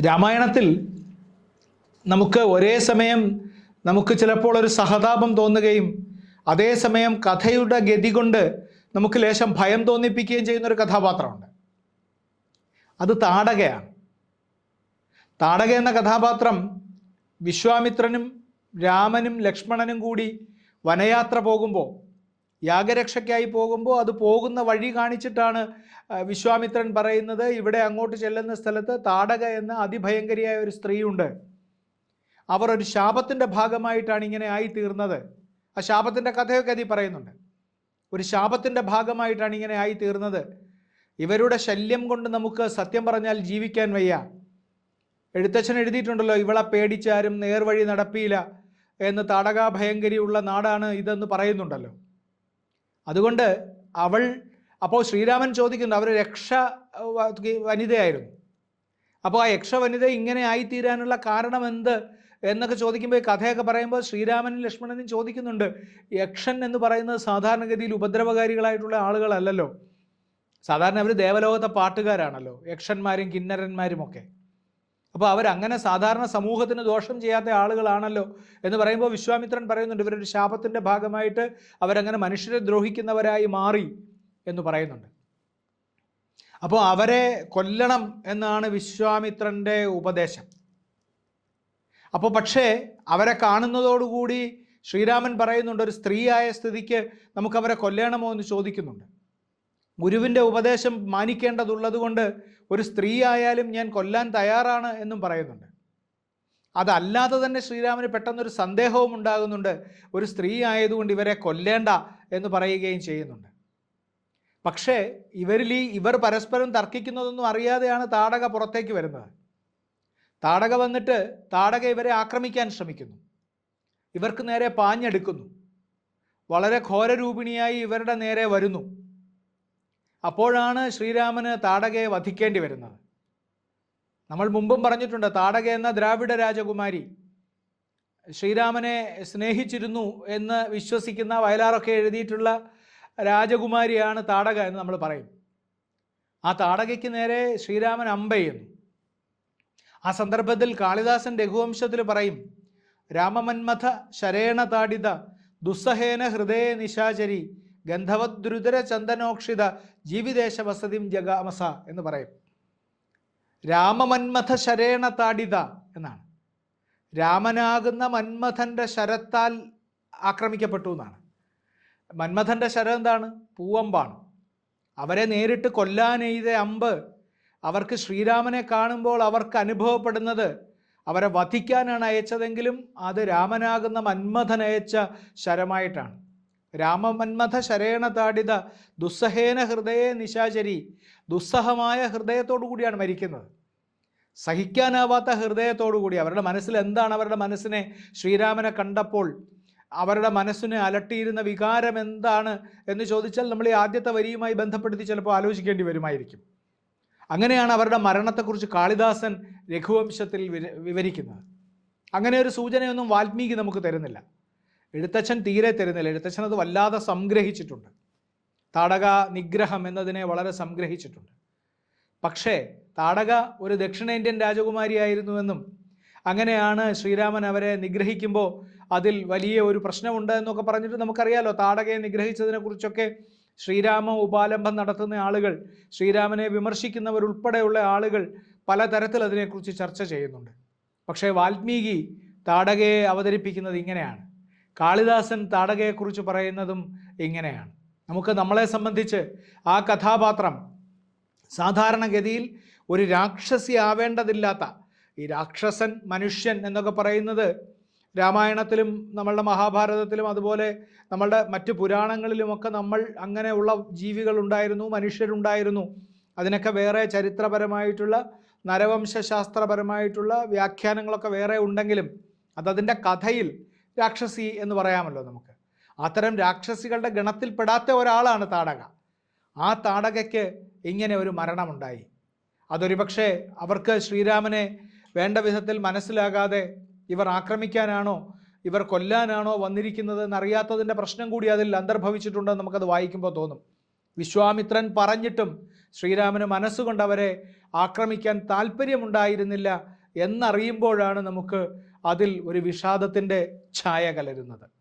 രാമായണത്തിൽ നമുക്ക് ഒരേ സമയം നമുക്ക് ചിലപ്പോൾ ഒരു സഹതാപം തോന്നുകയും അതേസമയം കഥയുടെ ഗതി കൊണ്ട് നമുക്ക് ലേശം ഭയം തോന്നിപ്പിക്കുകയും ചെയ്യുന്ന ഒരു കഥാപാത്രമുണ്ട്. അത് താടകയാണ്. താടക എന്ന കഥാപാത്രം വിശ്വാമിത്രനും രാമനും ലക്ഷ്മണനും കൂടി വനയാത്ര പോകുമ്പോൾ യാഗരക്ഷയ്ക്കായി പോകുമ്പോൾ അത് പോകുന്ന വഴി കാണിച്ചിട്ടാണ് വിശ്വാമിത്രൻ പറയുന്നത്. ഇവിടെ അങ്ങോട്ട് ചെല്ലുന്ന സ്ഥലത്ത് താടക എന്ന അതിഭയങ്കരിയായ ഒരു സ്ത്രീയുണ്ട്. അവർ ഒരു ശാപത്തിന്റെ ഭാഗമായിട്ടാണ് ഇങ്ങനെ ആയി തീർന്നത് ആ ശാപത്തിന്റെ കഥയൊക്കെ അതിൽ പറയുന്നുണ്ട്. ഒരു ശാപത്തിന്റെ ഭാഗമായിട്ടാണ് ഇങ്ങനെ ആയി തീർന്നത് ഇവരുടെ ശല്യം കൊണ്ട് നമുക്ക് സത്യം പറഞ്ഞാൽ ജീവിക്കാൻ വയ്യ. എഴുത്തച്ഛൻ എഴുതിയിട്ടുണ്ടല്ലോ ഇവളെ പേടിച്ചാരും നേർവഴി നടപ്പിയില്ല എന്ന് തടകാഭയങ്കരിയുള്ള നാടാണ് ഇതെന്ന് പറയുന്നുണ്ടല്ലോ. അതുകൊണ്ട് അവൾ അപ്പോൾ ശ്രീരാമൻ ചോദിക്കുന്നു അവർ രക്ഷ വനിതയായിരുന്നു. അപ്പോൾ ആ യക്ഷ വനിത ഇങ്ങനെ ആയിത്തീരാനുള്ള കാരണം എന്ത് എന്നൊക്കെ ചോദിക്കുമ്പോൾ കഥയൊക്കെ പറയുമ്പോൾ ശ്രീരാമനും ലക്ഷ്മണനും ചോദിക്കുന്നുണ്ട്. യക്ഷൻ എന്ന് പറയുന്നത് സാധാരണഗതിയിൽ ഉപദ്രവകാരികളായിട്ടുള്ള ആളുകളല്ലല്ലോ. സാധാരണ അവർ ദേവലോകത്തെ പാട്ടുകാരാണല്ലോ. യക്ഷന്മാരും കിന്നരന്മാരും ഒക്കെ അപ്പോൾ അവരങ്ങനെ സാധാരണ സമൂഹത്തിന് ദോഷം ചെയ്യാത്ത ആളുകളാണല്ലോ എന്ന് പറയുമ്പോൾ വിശ്വാമിത്രൻ പറയുന്നുണ്ട് ഇവരൊരു ശാപത്തിന്റെ ഭാഗമായിട്ട് അവരങ്ങനെ മനുഷ്യരെ ദ്രോഹിക്കുന്നവരായി മാറി എന്ന് പറയുന്നുണ്ട്. അപ്പോൾ അവരെ കൊല്ലണം എന്നാണ് വിശ്വാമിത്രന്റെ ഉപദേശം. അപ്പോൾ പക്ഷേ അവരെ കാണുന്നതോടുകൂടി ശ്രീരാമൻ പറയുന്നുണ്ട് ഒരു സ്ത്രീയായ സ്ഥിതിക്ക് നമുക്കവരെ കൊല്ലണമോ എന്ന് ചോദിക്കുന്നുണ്ട്. ഗുരുവിന്റെ ഉപദേശം മാനിക്കേണ്ടതുള്ളത് കൊണ്ട് ഒരു സ്ത്രീ ആയാലും ഞാൻ കൊല്ലാൻ തയ്യാറാണ് എന്നും പറയുന്നുണ്ട്. അതല്ലാതെ തന്നെ ശ്രീരാമന് പെട്ടെന്നൊരു സന്ദേഹവും ഉണ്ടാകുന്നുണ്ട്. ഒരു സ്ത്രീ ആയതുകൊണ്ട് ഇവരെ കൊല്ലേണ്ട എന്ന് പറയുകയും ചെയ്യുന്നുണ്ട്. പക്ഷേ ഇവരിൽ ഈ ഇവർ പരസ്പരം തർക്കിക്കുന്നതൊന്നും അറിയാതെയാണ് താടക പുറത്തേക്ക് വരുന്നത്. താടക വന്നിട്ട് താടക ഇവരെ ആക്രമിക്കാൻ ശ്രമിക്കുന്നു. ഇവർക്ക് നേരെ പാഞ്ഞെടുക്കുന്നു. വളരെ ഘോരരൂപിണിയായി ഇവരുടെ നേരെ വരുന്നു. അപ്പോഴാണ് ശ്രീരാമന് താടകയെ വധിക്കേണ്ടി വരുന്നത്. നമ്മൾ മുമ്പും പറഞ്ഞിട്ടുണ്ട് താടക എന്ന ദ്രാവിഡ രാജകുമാരി ശ്രീരാമനെ സ്നേഹിച്ചിരുന്നു എന്ന് വിശ്വസിക്കുന്ന വയലാറൊക്കെ എഴുതിയിട്ടുള്ള രാജകുമാരിയാണ് താടക എന്ന് നമ്മൾ പറയും. ആ താടകയ്ക്ക് നേരെ ശ്രീരാമൻ അമ്പെയ്യുന്നു ആ സന്ദർഭത്തിൽ കാളിദാസൻ രഘുവംശത്തിൽ പറയും രാമമന്മഥ ശരേണ താടിത ദുസ്സഹേന ഹൃദയ നിശാചരി ഗന്ധവദ്രുതര ചന്ദനോക്ഷിത ജീവിദേശ വസതിം ജഗാമസ എന്ന് പറയും. രാമമന്മഥ ശരേണ താടിത എന്നാണ്. രാമനാകുന്ന മന്മഥന്റെ ശരത്താൽ ആക്രമിക്കപ്പെട്ടു എന്നാണ്. മന്മഥന്റെ ശരം എന്താണ്? പൂവമ്പാണ്. അവരെ നേരിട്ട് കൊല്ലാനെയ്ത അമ്പ് അവർക്ക് ശ്രീരാമനെ കാണുമ്പോൾ അവർക്ക് അനുഭവപ്പെടുന്നത് അവരെ വധിക്കാനാണ് അയച്ചതെങ്കിലും അത് രാമനാകുന്ന മന്മഥൻ അയച്ച ശരമായിട്ടാണ്. രാമമന്മഥ ശരേണ താടിത ദുസ്സഹേന ഹൃദയ നിശാചരി ദുസ്സഹമായ ഹൃദയത്തോടു കൂടിയാണ് മരിക്കുന്നത്. സഹിക്കാനാവാത്ത ഹൃദയത്തോടു കൂടി അവരുടെ മനസ്സിൽ എന്താണ് അവരുടെ മനസ്സിനെ ശ്രീരാമനെ കണ്ടപ്പോൾ അവരുടെ മനസ്സിനെ അലട്ടിയിരുന്ന വികാരം എന്താണ് എന്ന് ചോദിച്ചാൽ നമ്മൾ ഈ ആദ്യത്തെ വരിയുമായി ബന്ധപ്പെടുത്തി ചിലപ്പോൾ ആലോചിക്കേണ്ടി വരുമായിരിക്കും. അങ്ങനെയാണ് അവരുടെ മരണത്തെക്കുറിച്ച് കാളിദാസൻ രഘുവംശത്തിൽ വിര- വിവരിക്കുന്നത്. അങ്ങനെ ഒരു സൂചനയൊന്നും വാൽമീകി നമുക്ക് തരുന്നില്ല. എഴുത്തച്ഛൻ തീരെ തരുന്നില്ല. എഴുത്തച്ഛൻ അത് വല്ലാതെ സംഗ്രഹിച്ചിട്ടുണ്ട്. താടക നിഗ്രഹം എന്നതിനെ വളരെ സംഗ്രഹിച്ചിട്ടുണ്ട്. പക്ഷേ താടക ഒരു ദക്ഷിണേന്ത്യൻ രാജകുമാരിയായിരുന്നുവെന്നും അങ്ങനെയാണ് ശ്രീരാമൻ അവരെ നിഗ്രഹിക്കുമ്പോൾ അതിൽ വലിയ ഒരു പ്രശ്നമുണ്ട് എന്നൊക്കെ പറഞ്ഞിട്ട് നമുക്കറിയാലോ താടകയെ നിഗ്രഹിച്ചതിനെക്കുറിച്ചൊക്കെ ശ്രീരാമ ഉപാലംബം നടത്തുന്ന ആളുകൾ ശ്രീരാമനെ വിമർശിക്കുന്നവരുൾപ്പെടെയുള്ള ആളുകൾ പലതരത്തിൽ അതിനെക്കുറിച്ച് ചർച്ച ചെയ്യുന്നുണ്ട്. പക്ഷേ വാൽമീകി താടകയെ അവതരിപ്പിക്കുന്നത് ഇങ്ങനെയാണ്. കാളിദാസൻ താടകയെക്കുറിച്ച് പറയുന്നതും ഇങ്ങനെയാണ്. നമുക്ക് നമ്മളെ സംബന്ധിച്ച് ആ കഥാപാത്രം സാധാരണഗതിയിൽ ഒരു രാക്ഷസി ആവേണ്ടതില്ലാത്ത ഈ രാക്ഷസൻ മനുഷ്യൻ എന്നൊക്കെ പറയുന്നത് രാമായണത്തിലും നമ്മളുടെ മഹാഭാരതത്തിലും അതുപോലെ നമ്മളുടെ മറ്റ് പുരാണങ്ങളിലുമൊക്കെ നമ്മൾ അങ്ങനെയുള്ള ജീവികൾ ഉണ്ടായിരുന്നു മനുഷ്യരുണ്ടായിരുന്നു. അതിനൊക്കെ വേറെ ചരിത്രപരമായിട്ടുള്ള നരവംശാസ്ത്രപരമായിട്ടുള്ള വ്യാഖ്യാനങ്ങളൊക്കെ വേറെ ഉണ്ടെങ്കിലും അതതിന്റെ കഥയിൽ രാക്ഷസി എന്ന് പറയാമല്ലോ നമുക്ക്. അത്തരം രാക്ഷസികളുടെ ഗണത്തിൽപ്പെടാത്ത ഒരാളാണ് താടക. ആ താടകയ്ക്ക് ഇങ്ങനെ ഒരു മരണമുണ്ടായി. അതൊരു പക്ഷേ അവർക്ക് ശ്രീരാമനെ വേണ്ട വിധത്തിൽ മനസ്സിലാകാതെ ഇവർ ആക്രമിക്കാനാണോ ഇവർ കൊല്ലാനാണോ വന്നിരിക്കുന്നത് എന്നറിയാത്തതിന്റെ പ്രശ്നം കൂടി അതിൽ അന്തർഭവിച്ചിട്ടുണ്ടെന്ന് നമുക്കത് വായിക്കുമ്പോൾ തോന്നും. വിശ്വാമിത്രൻ പറഞ്ഞിട്ടും ശ്രീരാമന് മനസ്സുകൊണ്ട് അവരെ ആക്രമിക്കാൻ താല്പര്യമുണ്ടായിരുന്നില്ല എന്നറിയുമ്പോഴാണ് നമുക്ക് അതിൽ ഒരു വിഷാദത്തിന്റെ ഛായ കലരുന്നത്.